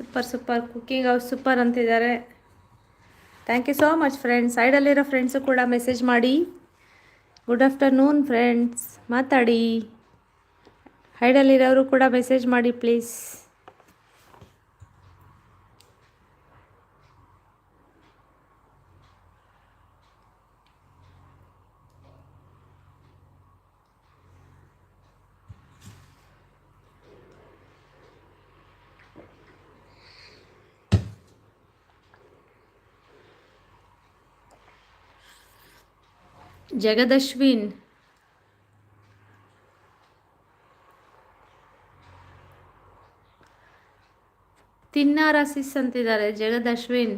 Super super cooking house super ಅಂತಿದ್ದಾರೆ. Thank you so much friends ಸೈಡಲ್ಲಿರೋ friends ಕೂಡ message ಮಾಡಿ. Good afternoon friends ಮಾತಾಡಿ. ಹೈಡಲ್ಲಿರೋರು ಕೂಡ ಮೆಸೇಜ್ ಮಾಡಿ ಪ್ಲೀಸ್ ಜಗದಶ್ವಿನ್. ತಿನ್ನಾರಸಿಸ್ ಅಂತಿದ್ದಾರೆ, ಜಗದಶ್ವಿನ್.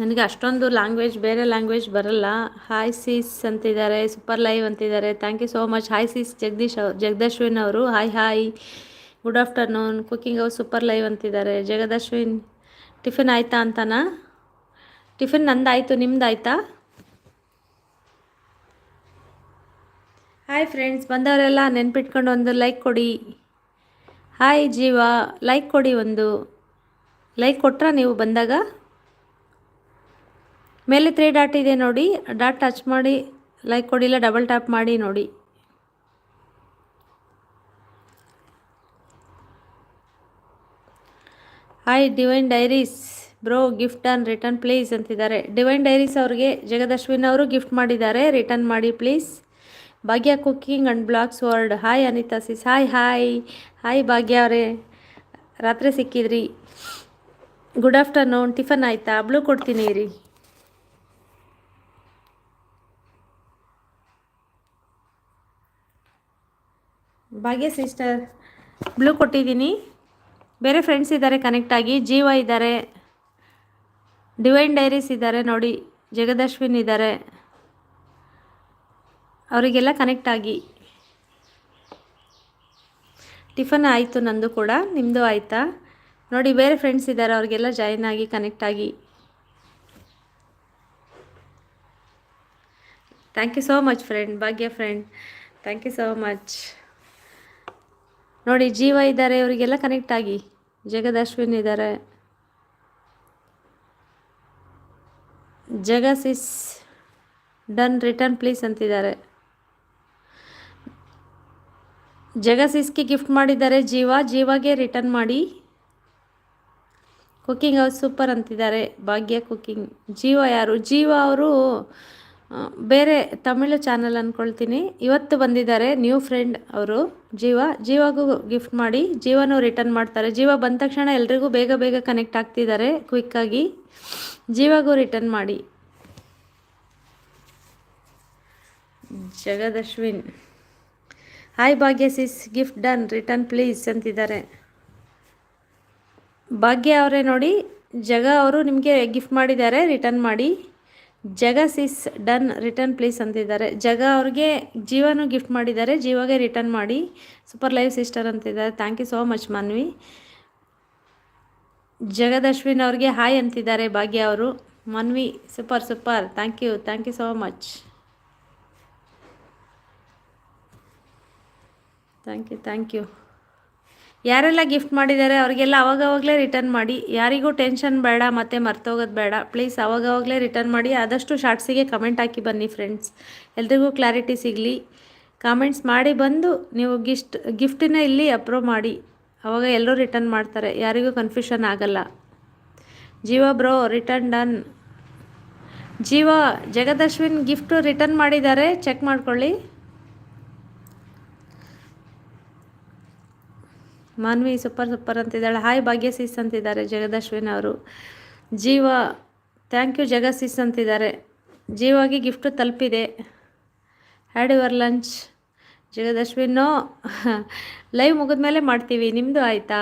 ನನಗೆ ಅಷ್ಟೊಂದು ಲ್ಯಾಂಗ್ವೇಜ್ ಬೇರೆ ಲ್ಯಾಂಗ್ವೇಜ್ ಬರಲ್ಲ. ಹಾಯ್ ಸೀಸ್ ಅಂತಿದ್ದಾರೆ ಸೂಪರ್ ಲೈವ್ ಅಂತಿದ್ದಾರೆ. Thank you so much hi sis Jagadish Jagadashwin ಅವರು. Hi hi good afternoon cooking ಅವ್ರು ಸೂಪರ್ ಲೈವ್ ಅಂತಿದ್ದಾರೆ. ಜಗದಶ್ವಿನ್ ಟಿಫಿನ್ ಆಯಿತಾ ಅಂತನಾ? ಟಿಫಿನ್ ನಂದಾಯಿತು, ನಿಮ್ದಾಯ್ತಾ? ಹಾಯ್ ಫ್ರೆಂಡ್ಸ್ ಬಂದವರೆಲ್ಲ ನೆನ್ಪಿಟ್ಕೊಂಡು ಒಂದು ಲೈಕ್ ಕೊಡಿ. ಹಾಯ್ ಜೀವ ಲೈಕ್ ಕೊಡಿ ಒಂದು. ಲೈಕ್ ಕೊಟ್ರಾ ನೀವು ಬಂದಾಗ? ಮೇಲೆ ತ್ರೀ ಡಾಟ್ ಇದೆ ನೋಡಿ ಡಾಟ್ ಟಚ್ ಮಾಡಿ ಲೈಕ್ ಕೊಡಿ, ಇಲ್ಲ ಡಬಲ್ ಟ್ಯಾಪ್ ಮಾಡಿ ನೋಡಿ. Hi divine diaries bro gift on return please ಅಂತಿದ್ದಾರೆ. ಡಿವೈನ್ ಡೈರೀಸ್ ಅವ್ರಿಗೆ, ಜಗದಶ್ವಿನ್ ಅವರು ಗಿಫ್ಟ್ ಮಾಡಿದ್ದಾರೆ. ರಿಟರ್ನ್ ಮಾಡಿ please Bhagya cooking and blogs world hi Anita sis hi hi hi Bhagya ಅವರೇ. ರಾತ್ರಿ ಸಿಕ್ಕಿದ್ರಿ. ಗುಡ್ ಆಫ್ಟರ್ನೂನ್ ಟಿಫನ್ ಆಯಿತಾ? ಬ್ಲೂ ಕೊಡ್ತೀನಿ ರೀ ಭಾಗ್ಯ ಸಿಸ್ಟರ್ ಬ್ಲೂ ಕೊಟ್ಟಿದ್ದೀನಿ. ಬೇರೆ ಫ್ರೆಂಡ್ಸ್ ಇದ್ದಾರೆ ಕನೆಕ್ಟ್ ಆಗಿ. ಜೀವ ಇದ್ದಾರೆ. ಡಿವೈನ್ ಡೈರೀಸ್ ಇದ್ದಾರೆ ನೋಡಿ ಜಗದಶ್ವಿನ್ ಇದ್ದಾರೆ. ಅವರಿಗೆಲ್ಲ ಕನೆಕ್ಟ್ ಆಗಿ. ಟಿಫನ್ ಆಯಿತು ನಂದು ಕೂಡ ನಿಮ್ಮದು ಆಯಿತಾ? ನೋಡಿ, ಬೇರೆ ಫ್ರೆಂಡ್ಸ್ ಇದ್ದಾರೆ, ಅವ್ರಿಗೆಲ್ಲ ಜಾಯಿನ್ ಆಗಿ ಕನೆಕ್ಟ್ ಆಗಿ. Thank you so much friend Bhagya friend thank you so much ನೋಡಿ, ಜೀವ ಇದ್ದಾರೆ ಇವರಿಗೆಲ್ಲ ಕನೆಕ್ಟ್ ಆಗಿ. ಜಗದಶ್ವಿನ್ ಇದ್ದಾರೆ. Jagas is done return please ಅಂತಿದ್ದಾರೆ. ಜಗಸಿಸ್ಗೆ ಗಿಫ್ಟ್ ಮಾಡಿದ್ದಾರೆ ಜೀವ, ಜೀವಾಗೆ ರಿಟರ್ನ್ ಮಾಡಿ. ಕುಕ್ಕಿಂಗ್ ಹೌಸ್ ಸೂಪರ್ ಅಂತಿದ್ದಾರೆ, ಭಾಗ್ಯ ಕುಕ್ಕಿಂಗ್ ಜೀವ ಯಾರು? ಜೀವ ಅವರು ಬೇರೆ ತಮಿಳು ಚಾನಲ್ ಅಂದ್ಕೊಳ್ತೀನಿ ಇವತ್ತು ಬಂದಿದ್ದಾರೆ ನ್ಯೂ ಫ್ರೆಂಡ್ ಅವರು, ಜೀವ. ಜೀವಾಗೂ ಗಿಫ್ಟ್ ಮಾಡಿ, ಜೀವನೂ ರಿಟರ್ನ್ ಮಾಡ್ತಾರೆ. ಜೀವ ಬಂದ ತಕ್ಷಣ ಎಲ್ರಿಗೂ ಬೇಗ ಬೇಗ ಕನೆಕ್ಟ್ ಆಗ್ತಿದ್ದಾರೆ, ಕ್ವಿಕ್ಕಾಗಿ. ಜೀವಾಗೂ ರಿಟರ್ನ್ ಮಾಡಿ. Jagadashwin hi Bhagya sis gift done return please ಅಂತಿದ್ದಾರೆ. ಭಾಗ್ಯ ಅವರೇ ನೋಡಿ, ಜಗ ಅವರು ನಿಮಗೆ ಗಿಫ್ಟ್ ಮಾಡಿದ್ದಾರೆ ರಿಟರ್ನ್ ಮಾಡಿ. ಜಗ ಸಿಸ್ ಡನ್ ರಿಟರ್ನ್ ಪ್ಲೀಸ್ ಅಂತಿದ್ದಾರೆ. ಜಗ ಅವ್ರಿಗೆ ಜೀವನು ಗಿಫ್ಟ್ ಮಾಡಿದ್ದಾರೆ, ಜೀವಾಗೆ ರಿಟರ್ನ್ ಮಾಡಿ. ಸೂಪರ್ ಲೈವ್ ಸಿಸ್ಟರ್ ಅಂತಿದ್ದಾರೆ. Thank you so much Manvi. Jagadashwin ಅವ್ರಿಗೆ ಹಾಯ್ ಅಂತಿದ್ದಾರೆ ಭಾಗ್ಯ ಅವರು. Manvi, super super. Thank you thank you so much thank you thank you ಯಾರೆಲ್ಲ ಗಿಫ್ಟ್ ಮಾಡಿದ್ದಾರೆ ಅವರಿಗೆಲ್ಲ ಅವಾಗವಾಗಲೇ ರಿಟರ್ನ್ ಮಾಡಿ. ಯಾರಿಗೂ ಟೆನ್ಷನ್ ಬೇಡ, ಮತ್ತು ಮರ್ತೋಗೋದು ಬೇಡ. ಪ್ಲೀಸ್ ಅವಾಗವಾಗಲೇ ರಿಟರ್ನ್ ಮಾಡಿ. ಆದಷ್ಟು ಶಾರ್ಟ್ಸಿಗೆ ಕಮೆಂಟ್ ಹಾಕಿ ಬನ್ನಿ ಫ್ರೆಂಡ್ಸ್ ಎಲ್ರಿಗೂ ಕ್ಲಾರಿಟಿ ಸಿಗಲಿ. ಕಾಮೆಂಟ್ಸ್ ಮಾಡಿ ಬಂದು ನೀವು ಗಿಫ್ಟ್ ಗಿಫ್ಟನ್ನ ಇಲ್ಲಿ ಅಪ್ರೂವ್ ಮಾಡಿ. ಅವಾಗ ಎಲ್ಲರೂ ರಿಟರ್ನ್ ಮಾಡ್ತಾರೆ. ಯಾರಿಗೂ ಕನ್ಫ್ಯೂಷನ್ ಆಗಲ್ಲ. ಜೀವ bro return done Jeeva Jagadashwin gift return ಮಾಡಿದ್ದಾರೆ. ಚೆಕ್ ಮಾಡ್ಕೊಳ್ಳಿ. ಮಾನ್ವಿ ಸೂಪರ್ ಸೂಪರ್ ಅಂತಿದ್ದಾಳೆ. ಹಾಯ್ ಭಾಗ್ಯ ಭಾಗ್ಯಸೀಸ್ ಅಂತಿದ್ದಾರೆ ಜಗದಶ್ವಿನ್ ಅವರು. ಜೀವ ಥ್ಯಾಂಕ್ ಯು ಜಗಸೀಸ್ ಅಂತಿದ್ದಾರೆ. ಜೀವಾಗಿ ಗಿಫ್ಟು ತಲುಪಿದೆ. ಹ್ಯಾಡ್ ಯುವರ್ ಲಂಚ್ ಜಗದಶ್ವಿನ್ನು ಲೈವ್ ಮುಗಿದ್ಮೇಲೆ ಮಾಡ್ತೀವಿ. ನಿಮ್ಮದು ಆಯಿತಾ?